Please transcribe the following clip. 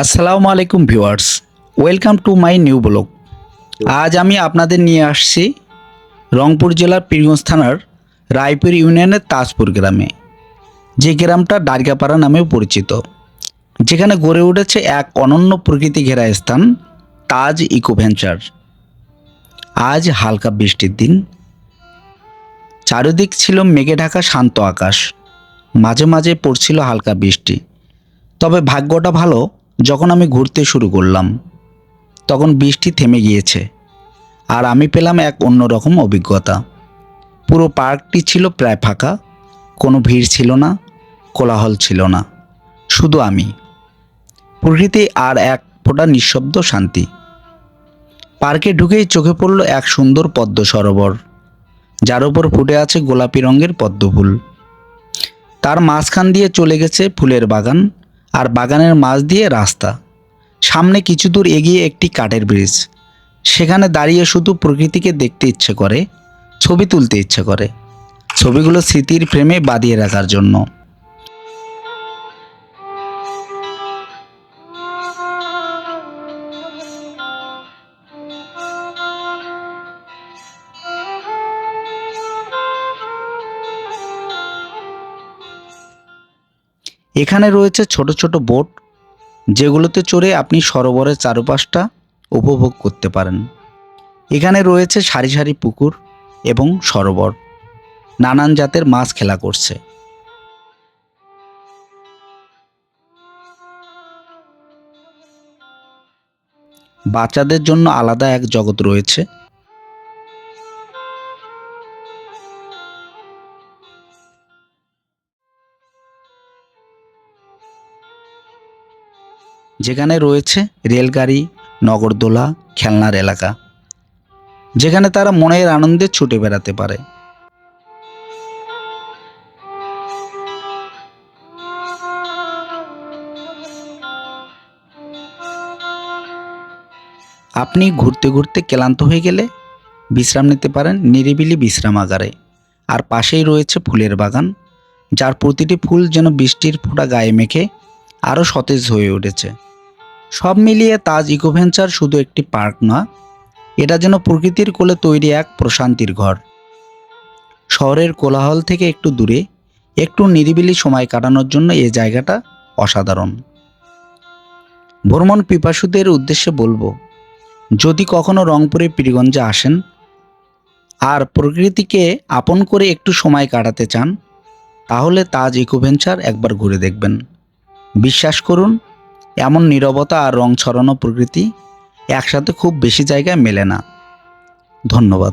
আসসালামু আলাইকুম viewers, welcome to my new blog. আজ আমি আপনাদের নিয়ে আসছি রংপুর জেলার পীরগঞ্জ থানার রায়পুর ইউনিয়নের তাজপুর গ্রামে, যে গ্রামটা ডারগাপাড়া নামেও পরিচিত, যেখানে গড়ে উঠেছে এক অনন্য প্রকৃতি ঘেরা স্থান, তাজ ইকো ভেঞ্চার। আজ হালকা বৃষ্টির দিন, চারিদিক ছিল মেঘে ঢাকা শান্ত আকাশ, মাঝে মাঝে পড়ছিল হালকা বৃষ্টি, তবে ভাগ্যটা ভালো যখন আমি ঘুরতে শুরু করলাম, তখন বৃষ্টি থেমে গিয়েছে আর আমি পেলাম এক অন্যরকম অভিজ্ঞতা। পুরো পার্কটি ছিল প্রায় ফাঁকা, কোনো ভিড় ছিল না, কোলাহল ছিল না, শুধু আমি। প্রকৃতি আর এক ফোঁটা নিঃশব্দ শান্তি। পার্কে ঢুকেই চোখে পড়ল এক সুন্দর পদ্ম সরোবর, যার উপর ফুটে আছে গোলাপি রঙের পদ্মফুল। তার মাঝখান দিয়ে চলে গেছে ফুলের বাগান আর বাগানের মাঝ দিয়ে রাস্তা। সামনে কিছু দূর এগিয়ে একটি কাঠের ব্রিজ। সেখানে দাঁড়িয়ে শুধু প্রকৃতিকে দেখতে ইচ্ছে করে, ছবি তুলতে ইচ্ছে করে। ছবিগুলো স্মৃতির প্রেমে বাঁধিয়ে রাখার জন্য। এখানে রয়েছে ছোট ছোট বোট যেগুলোতে চড়ে আপনি সরোবরের চারপাশটা উপভোগ করতে পারেন। এখানে রয়েছে সারি সারি পুকুর এবং সরোবর। নানান জাতের মাছ খেলা করছে। বাচ্চাদের জন্য আলাদা এক জগৎ রয়েছে। যেখানে রয়েছে রেলগাড়ি, নগরদোলা, খেলনার এলাকা। যেখানে তারা মনের আনন্দে ছুটে বেড়াতে পারে। আপনি ঘুরতে ঘুরতে ক্লান্ত হয়ে গেলে বিশ্রাম নিতে পারেন নিরিবিলি বিশ্রামাগারে আর পাশেই রয়েছে ফুলের বাগান, যার প্রতিটি ফুল যেন বৃষ্টির ফোঁটা গায়ে মেখে আরও সতেজ হয়ে উঠেছে। সব মিলিয়ে তাজ ইকোভেঞ্চার শুধু একটি পার্ক নয় এটা যেন প্রকৃতির কোলে তৈরি এক প্রশান্তির ঘর। শহরের কোলাহল থেকে একটু দূরে, একটু নিরিবিলি সময় কাটানোর জন্য এই জায়গাটা অসাধারণ। ভ্রমণ পিপাসুদের উদ্দেশ্যে বলব, যদি কখনো রংপুরে পীরগঞ্জে আসেন আর প্রকৃতিকে আপন করে একটু সময় কাটাতে চান, তাহলে তাজ ইকোভেঞ্চার একবার ঘুরে দেখবেন। বিশ্বাস করুন এমন নিরবতা আর রং ছড়ানো প্রকৃতি একসাথে খুব বেশি জায়গায় মেলে না। ধন্যবাদ।